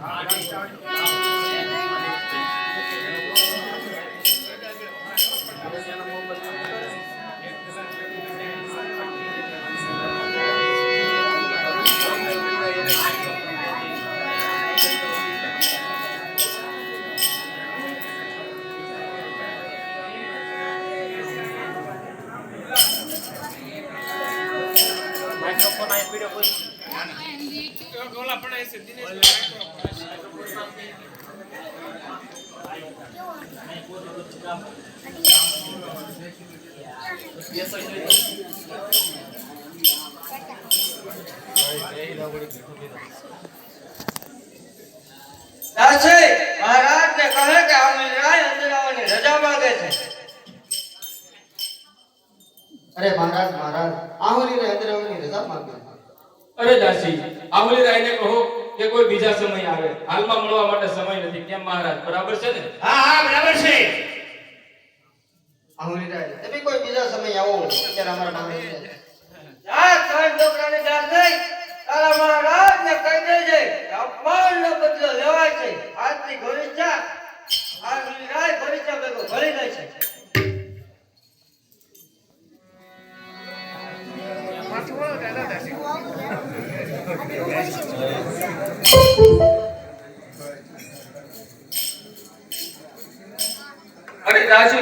દાસી મહારાજ ને કહે કે આ મિલરાય અંદર આવવાની રજા માંગે છે. અરે મહારાજ મહારાજ, આહુરીને અંદર આવવાની રજા માંગે અરે દાસી આહુલી રાયને કહો કે કોઈ બીજા સમય આવે. હાલમાં મળવા માટે સમય નથી. કેમ મહારાજ? બરાબર છે ને? હા હા બરાબર છે. આહુલી રાય તમે કોઈ બીજા સમય આવો. અત્યારે અમારા માંગે આ ત્રણ છોકરાની નહીં. તારા મહારાજ ને કહી દેજે અપમાન નો બદલો લેવાય છે. આજથી આહુલી રાય ઘોડી ગોરીચા ભેગો ભરી જાય છે. અરે દાસી.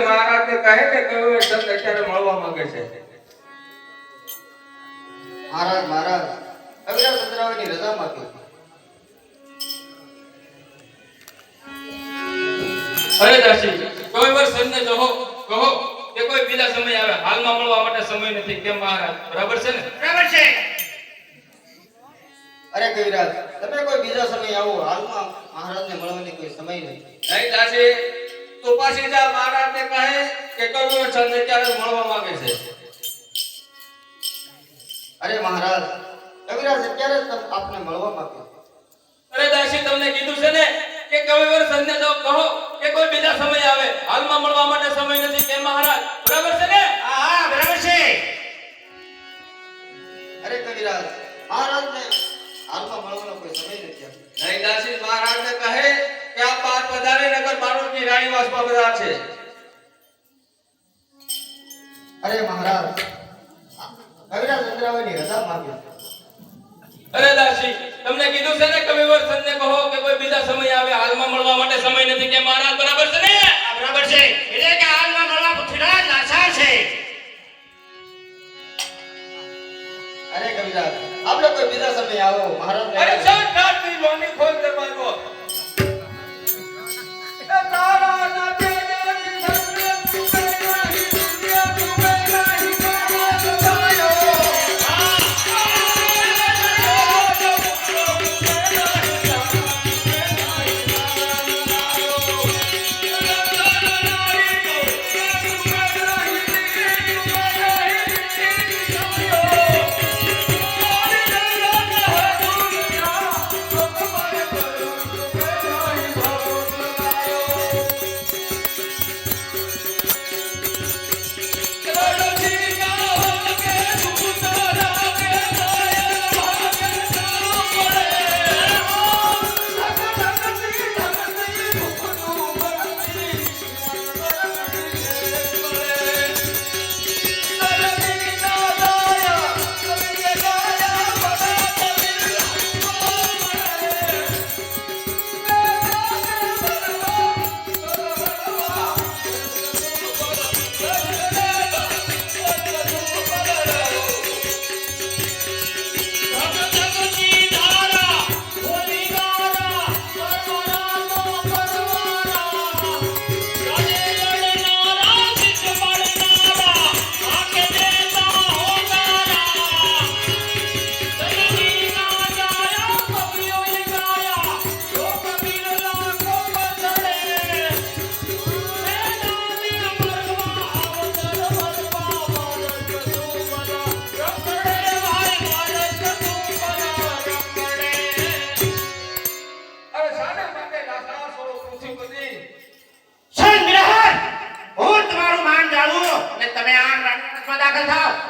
મહારાજ ને કહે કે કયો એ સંત અત્યારે મળવા માંગે છે. મહારાજ મહારાજ અવિરાજ અંદર રજા માંગે અરે દાસી કોઈ વાર સંને કહો કહો કે કોઈ બીજા સમય આવે. હાલમાં મળવા માટે સમય નથી. કેમ મહારાજ? બરાબર છે ને? બરાબર છે. અરે કવિરાજ તમે કોઈ બીજા સમય આવો. હાલમાં મહારાજને મળવાની કોઈ સમય નથી. નહીં દાસી તો પાછી જા. મહારાજને કહે કે કયો છંદ અત્યારે મળવા માંગે છે? અરે મહારાજ કવિરાજ અત્યારે આપને મળવા માંગે અરે દાસી તમને કીધું છે ને કે કવિવર વાર સંને તો કહો કે કોઈ બીજા સમય આવે. હાલમાં મળવા માટે સમય નથી. કે મહારાજ? બરાબર છે ને? હા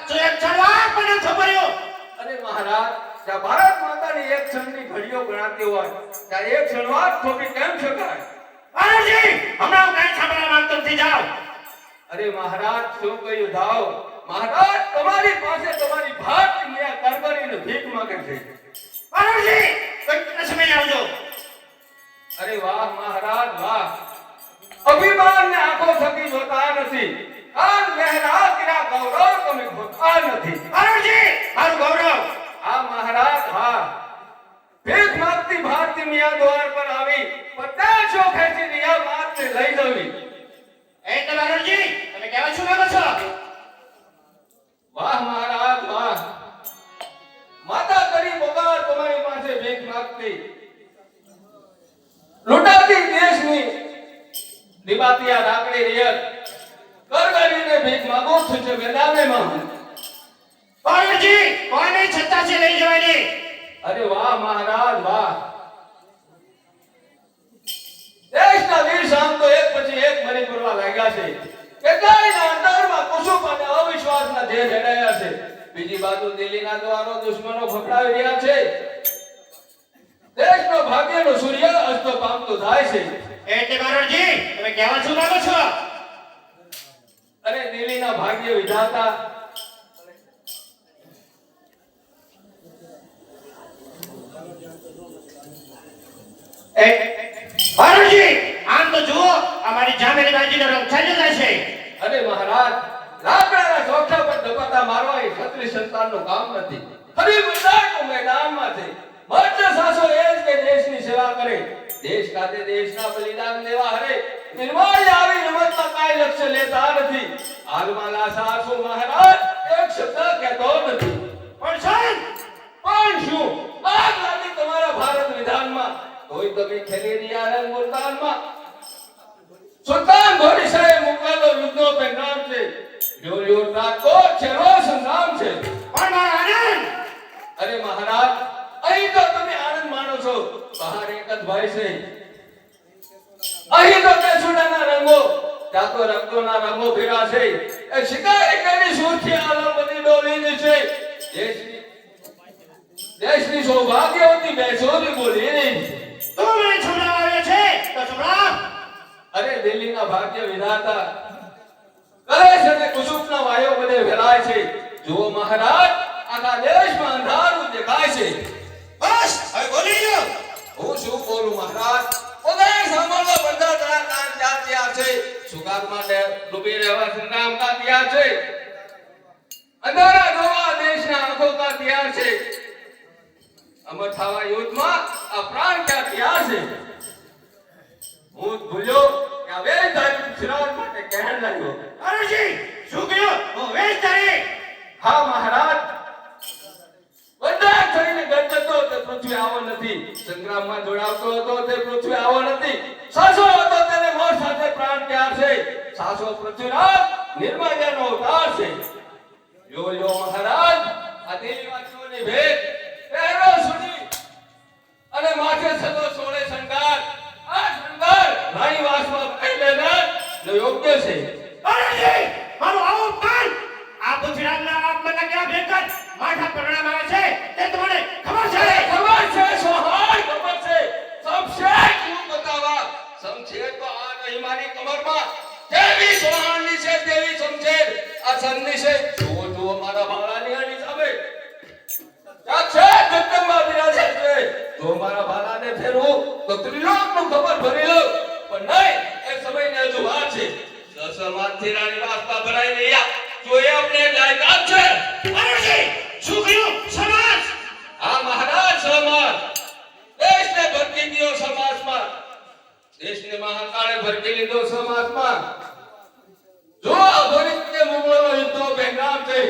તું એક ચણવા પણ ભર્યો અરે મહારાજ ત્યાં ભારત માતાની એક ક્ષણની ઘડીઓ ગણાતી હોય ત્યાં એક ક્ષણમાં જ થોભી કેમ શકાય? આનંદજી હમણાં હું કાંઈ સાંભળવા માંગતો નથી જાઓ. અરે મહારાજ શું કહ્યું ધાવ મહારાજ તમારી પાસે તમારી ભાત ન્યા કરકરીને ભીખ માંગે છે. આનંદજી કંઈક સમય આવજો. અરે વાહ મહારાજ વાહ. અભિમાન ને આંખો થકી જોતા નથી. કાન લહેરા કર્યા ગૌરવ તમે જોતા નથી. આનંદજી મારું ગૌરવ. આ મહારાજ હા. ભીખ માંગતી ભારતી મિયા દ્વાર પર આવી પચાસો ખેંચી દિયા માત ને લઈ જવી. એ તો આનંદજી તમે કહેવા શું માંગો છો? વાહ મહારાજ વાહ. માતા કરી તમારી પાસે ભીખ માંગતી. લૂંટાતી દેશની દિવાતિયા રાકડી રિયત. કરગરીને ભીખ માંગો છું છે મેદાને માં પાણજી કોને છત્તા છે લઈ જવાની? અરે વાહ મહારાજ વાહ. દેશના વીર શામ તો એક પછી એક મરી પડવા લાગ્યા છે. કેટલાયના અંતરમાં કુસુમ અને અવિશ્વાસના જે જડાયા છે. બીજી બાજુ દિલ્હીના દ્વારો દુશ્મનો ફકડાવી રહ્યા છે. દેશનો ભાગ્યનો સૂર્ય અસ્ત પામતો થાય છે. એટલે આનંદજી તમે કહેવા શું માંગો છો? અને નીલીના ભાગ્ય વિધાતા. એ આનંદજી આમ તો જુઓ, અમારી જામેની બાજીનો રંગ જાય છે. અરે મહારાજ, લાકડાના ચોખા પર ધપાતા મારવા એ ક્ષત્રિય સંતાનનું કામ નથી. ફરી બધાનું મેદાનમાં છે. સાસો એ જ કે દેશની સેવા કરે. દેશ ખાતે દેશના બલિદાન દેવા હરે. નિર્માણ આવી રમતમાં કાંઈ લક્ષ્ય લેતા નથી. આગમાં લાસા આસુ મહારાજ એક શબ્દ કહેતો નથી. પણ સાહેબ, પણ શું? આગ લાગી તમારા ભારત વિધાનમાં કોઈ તમે ખેલી રહ્યા મુલતાનમાં સુલતાન ઘોડી સાહેબ મુકાલો યુદ્ધનો પેગામ છે. જોર રાજકોટ છેલ્લો સંગ્રામ છે. પણ આનંદ? અરે મહારાજ, અહીં તો તમે આનંદ માણો છો. બહાર એક જ ભાઈ છે. અહીં તો કેસુડાના રંગો ત્યાં તો રક્તોના રંગો ભેગા છે. એ શિકારી કરી સુરથી આલમ બધી ડોલીની છે. દેશની દેશની સૌભાગ્યવતી બેસોરી બોલી છે તું મને આવ્યો છે તો સંભળાવ અરે દિલ્હીના ભાગ્ય વિધાતા. કલેશ અને કુસુમના વાયો બધે ફેલાય છે. જુઓ મહારાજ આખા દેશમાં અંધારું દેખાય છે. બસ હવે બોલી લો હું શું બોલું મહારાજ? પોતાને સાંભળવા બધા કલાકાર ત્યાં ત્યાં છે? સુગાર માટે ડૂબી રહેવા સંગ્રામ કા છે. અંધારા જોવા દેશના આંખો કા છે. અમર થવા યુદ્ધમાં આ પ્રાણ ક્યાં તૈયાર છે? હું ભૂલ્યો કે આ ધારી શિરાજ માટે કહેણ લાગ્યો. આનંદજી શું કહ્યું? હું વેચ તારી હા મહારાજ. પૃથ્વી આવો નથી. સંગ્રામમાં જોડાવતો હતો તે પૃથ્વી આવો નથી. સાસો હતો તેને મોત સાથે પ્રાણ ત્યાર છે? સાસો પૃથ્વીરાજ નિર્માલ્યનો અવતાર છે. યો યો મહારાજ, આ દેવીવાસીઓની ભેટ પહેરો સુની. અને માથે સદો સોળે શણગાર આ શણગાર રાણીવાસમાં પહેલે ન યોગ્ય છે. અરે મારો આવો પાન આ પૃથ્વીરાજના આગમનના કેવા ભયંકર માથા પરિણામ આવે છે. તે તમને ખબર છે? ખબર છે સોહાણ ખબર છે. શમશેર શું બતાવા. શમશેર તો આ નહીં મારી કમરમાં. દેવી સોહાણની છે, દેવી શમશેર આ સંની છે. જુઓ જુઓ, મારા ભાળાની આની સામે અક્ષય જગદંબા બિરાજે છે. જો મારા ભાલાને ફેરવું, તો ત્રિલોકનું ખબર ભરી લઉં. પણ નહીં, એ સમયને હજુ વાર છે. સસમાજથી રાણી વાસમાં ભરાઈ રહ્યા જો એ અમને લાયકાત છે. આનંદજી શું કહ્યું સમાજ! આ મહારાજ સમાજ. દેશને ભરકી દીધો સમાજમાં. દેશને મહાકાળે ભરકી લીધો સમાજમાં. જો અઘોરીને મુગલોનો યુદ્ધો બેંગામ છે.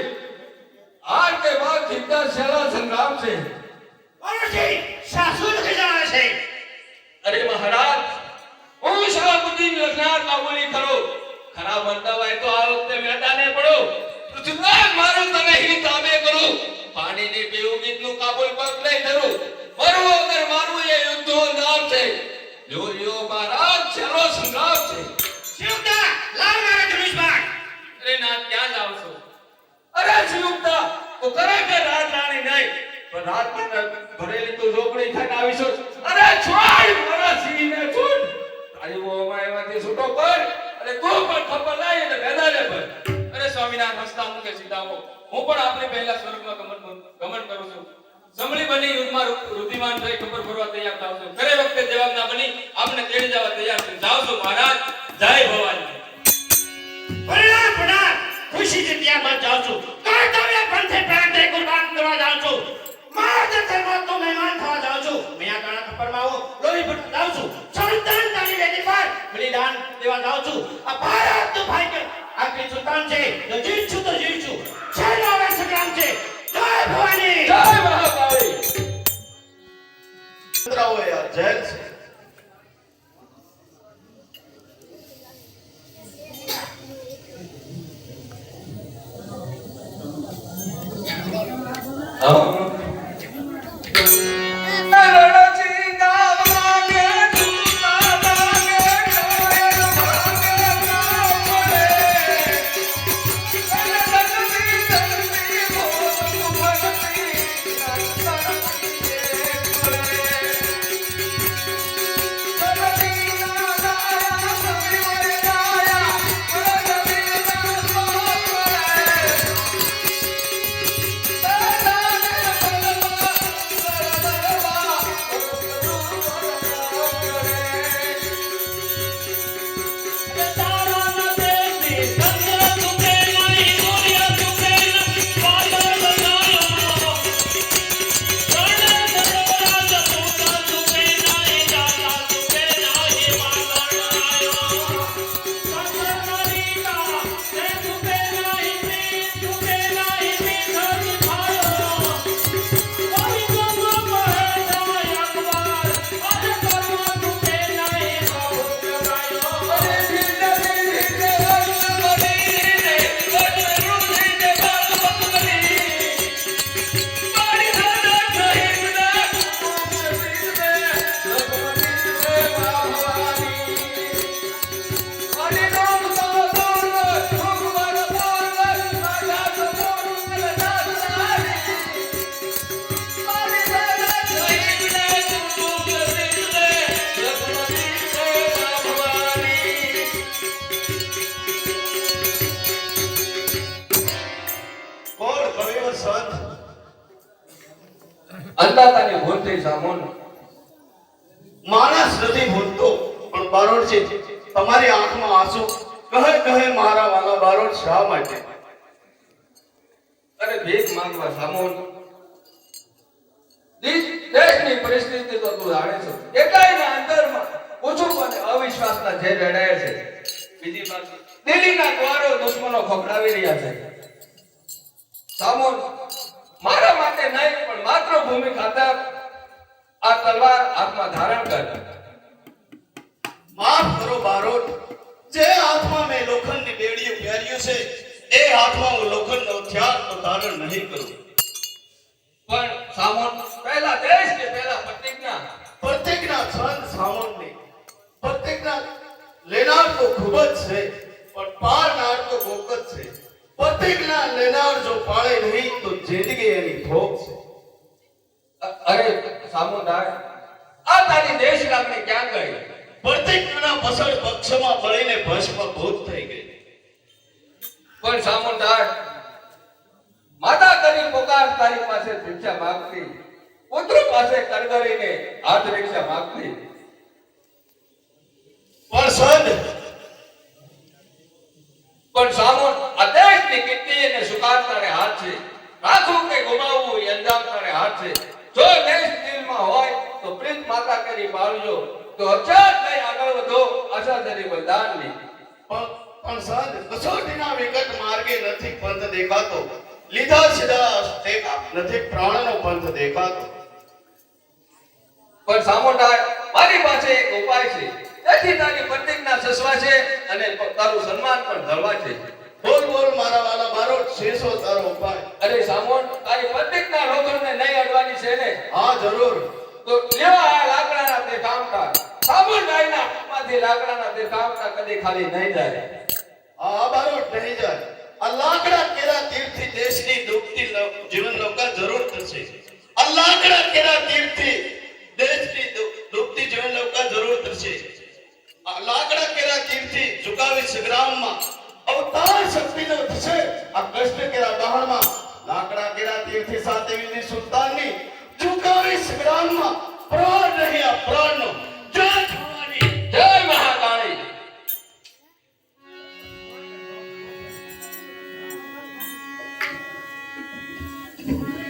હાર કે બાદ જીતતા છેલ્લા સંગ્રામ છે. સાસુ લખી જણાવે છે. અરે મહારાજ હું શરાબુદ્દીન લખનાર કાબુલી કરો ખરા બનતા હોય તો આ વખતે મેદાને પડો. પૃથ્વીરાજ મારું તને હિત આમે કરું. પાણીની પીવું નું કાબુલ પગ લઈ ધરું. મરવો અગર મારું એ યુદ્ધો નામ છે. યો યો મહારાજ છેલ્લો સંગ્રામ છે. શિવતા લાલ મારા ધનુષ અરે ના ક્યાં જાવ છો? અરે તો ખરેખર રાજ રાણી નહીં? પણ રાજમાં ભરેલી તો ઝોપડી ખાઈને આવીશું અરે છોડ મારા સિંહને છોડ. તારી મોમાં એમાંથી છૂટો પડ અને તો પણ ખબર લાય એટલે મેદાને પડ અરે સ્વામિનારાયણ હસતા મૂકે સીતાઓ હું પણ આપની પહેલા સ્વર્ગમાં ગમન ગમન કરું છું. સમળી બની યુદ્ધમાં રુધિમાન થઈ ખબર ભરવા તૈયાર થાવ છું. ઘરે વખતે જવાબના બની આપને તેડી જવા તૈયાર છું. જાવ છું મહારાજ. જય ભવાની. પરિણામ પડા ખુશી ત્યારબાદ જાઉં છું. કર્તવ્ય પંથે પ્રાંતે કુરબાન કરવા જાવ છું. અંદાતાની ભૂલ માણસ નથી ભૂલતો, પણ બારોટજી તમારી આંખમાં આંસુ. કહે કહે મારા વાલા બારોડ શા માટે? અરે ભીખ માંગવા સામોન દેશની પરિસ્થિતિ તો તું જાણે છે. એકાઈના અંતરમાં ઓછું અને અવિશ્વાસના જે રડાય છે. બીજી બાજુ દિલ્હીના દ્વારો દુશ્મનો ખોખડાવી રહ્યા છે. સામોન મારા માટે નહીં, પણ માતૃભૂમિ ખાતર આ તલવાર હાથમાં ધારણ કર. માફ કરો બારોટ. જે હાથમાં મેં લોખંડની બેડીયું પહેર્યું છે એ હાથમાં હું લોખંડનો હથિયાર તો ધારણ નહીં કરું. પણ સામોન પહેલા દેશ કે પહેલા પ્રતિજ્ઞા? પ્રત્યેકના છંદ સાવરણની પ્રતિજ્ઞા લેનાર તો ખૂબ જ છે પણ પારનાર તો કોક જ છે. પ્રત્યેકના લેનાર જો પાળે નહીં તો જિંદગી એની ભોગ છે. અરે સામુદાય આ તારી દેશ લાગણી ક્યાં ગઈ? પ્રત્યેકના પસળ પક્ષમાં પડીને ભસ્મભૂત થઈ ગઈ. પણ સામુદાય માતા કરી પોકાર તારી પાસે ભિક્ષા માંગતી પુત્ર પાસે કરગરીને હાથ ભિક્ષા માંગતી. પણ સંત પણ સામુન અદેશની કીર્તિ અને સુકાર તારે હાથ છે રાખવું કે ગુમાવવું એ અંજામ તારે હાથ. છે જો દેશ દિલમાં હોય તો પ્રીત માતા કરી પાળજો તો અચાત થઈ આગળ વધો આશા ધરી બલિદાનની પણ પણ સંત કસોટીના વિકટ માર્ગે નથી પંથ દેખાતો. લીધા સીધા નથી પ્રાણનો પંથ દેખાતો. પણ સામોટા મારી પાસે એક ઉપાય છે. તેથી તારી પ્રતિજ્ઞા સસવા છે અને તારું સન્માન પણ ધરવા છે. બોલ બોલ મારા વાલા મારો શેષો તારો ઉપાય. અરે સામોન તારી પ્રતિજ્ઞા લોકોને નહીં અડવાની છે ને? હા જરૂર. તો લેવા લાકડાના તે સામોન રાયના હાથમાંથી લાકડાના તે કામકાજ કદી ખાલી નહીં જાય. આ બારો નહીં જાય. આ લાકડા કેરા તીરથી દેશની ડૂબતી જીવન નૌકા જરૂર થશે. આ લાકડા કેરા તીરથી દેશની ડૂબતી જીવન નૌકા જરૂર થશે. આ લાકડા કેરા તીરથી ઝુકાવી સંગ્રામમાં અવતાર શક્તિનો થશે. આ કષ્ટ કેરા દહણમાં લાકડા કેરા તીરથી સાથે વિંધી સુલતાનની ઝુકાવી સંગ્રામમાં પ્રાણ રહ્યા પ્રાણનો જય ભવાની જય મહાકાળી હર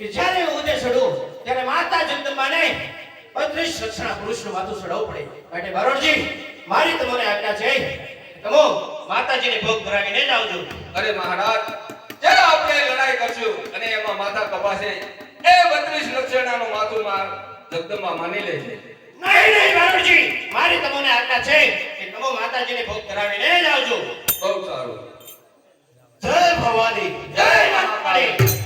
કે જ્યારે ઉદય ચડો ત્યારે માતા જગદંબાને બત્રીસ સક્ષણા પુરુષનું માથું ચડાવવું પડે. માટે બારોટજી મારી તમને આજ્ઞા છે. તમો માતાજીને ભોગ ધરાવીને જ આવજો. અરે મહારાજ જ્યારે આપણે લડાઈ કરશું અને એમાં માતા કપાશે એ બત્રીસ લક્ષણાનું માથું માર જગદંબા માની લે છે. નહીં નહીં બારોટજી મારી તમને આજ્ઞા છે કે તમો માતાજીને ભોગ ધરાવીને જ આવજો. બહુ સારું. જય ભવાની જય માતા